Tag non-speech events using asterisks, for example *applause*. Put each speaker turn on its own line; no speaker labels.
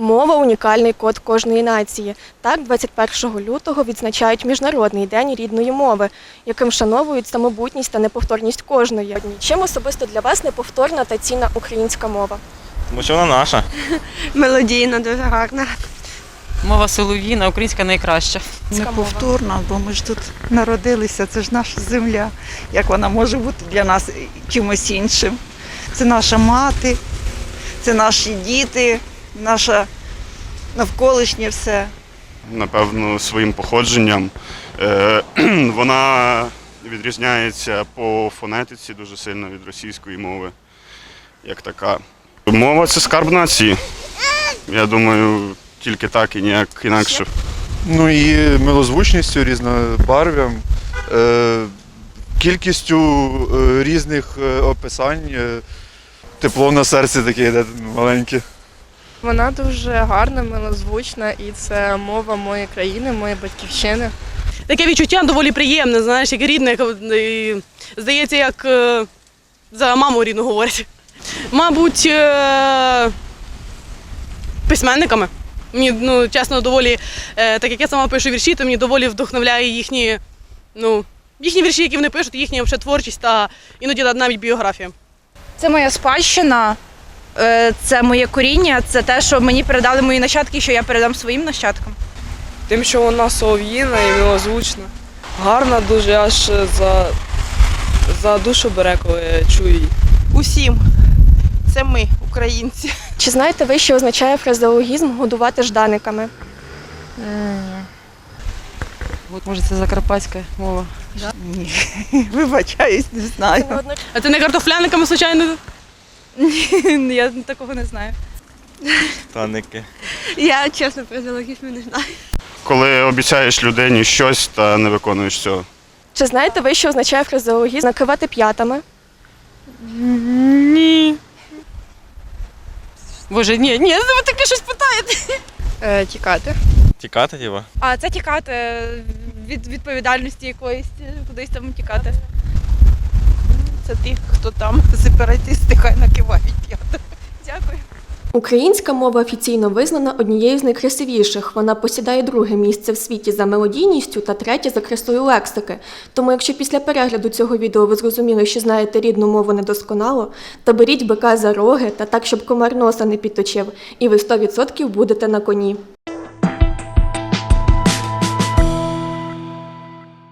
Мова унікальний код кожної нації. Так, 21 лютого відзначають Міжнародний день рідної мови, яким вшановують самобутність та неповторність кожної. Чим особисто для вас неповторна та цінна українська мова?
Тому що вона наша. *laughs*
Мелодійна, дуже гарна.
Мова солов'їна, українська найкраща.
Неповторна, бо ми ж тут народилися, це ж наша земля. Як вона може бути для нас чимось іншим? Це наша мати, це наші діти, наше навколишнє все.
напевно, своїм походженням. Е, *clears throat* Вона відрізняється по фонетиці дуже сильно від російської мови, як така. Мова це скарб нації. Я думаю, тільки так і ніяк інакше.
Ну і милозвучністю, різнобарв'ям, е, кількістю е, різних описань. Тепло на серці таке йде маленьке.
Вона дуже гарна, милозвучна, і це мова моєї країни, моєї батьківщини.
таке відчуття доволі приємне, знаєш, як рідне, як, і, здається, як е, за маму рідну говорять. Мабуть, е, письменниками. Мені, ну, чесно, доволі, е, так як я сама пишу вірші, то мені доволі вдохновляє їхні, ну, їхні вірші, які вони пишуть, їхня творчість та іноді навіть біографія.
Це моя спадщина, це моє коріння, це те, що мені передали мої нащадки, що я передам своїм нащадкам.
Тим, що вона солов'їна і милозвучна. Гарна дуже, аж за, за душу бере, коли чую її.
Усім. Це ми, українці.
Чи знаєте ви, що означає фразеологізм годувати жданиками?
От може це закарпатська мова.
Ні, *laughs* вибачаюсь, не знаю.
А це не картофляниками, звичайно?
Я такого не знаю.
Таники.
Я чесно фразеологізму не знаю.
Коли обіцяєш людині щось та не виконуєш цього.
Чи знаєте ви, що означає фразеологізм накивати п'ятами?
Ні. Боже, ні, ні, ви таке щось питаєте.
Е, тікати.
Тікати, тіба?
А це тікати від відповідальності якоїсь, кудись там тікати.
Це ті, хто там сепаратисти, хай накивають п'ятами.
Дякую.
Українська мова офіційно визнана однією з найкрасивіших. Вона посідає друге місце в світі за мелодійністю та третє за красою лексики. Тому, якщо після перегляду цього відео ви зрозуміли, що знаєте рідну мову недосконало, то беріть бика за роги та так, щоб комар носа не підточив, і ви 100% будете на коні.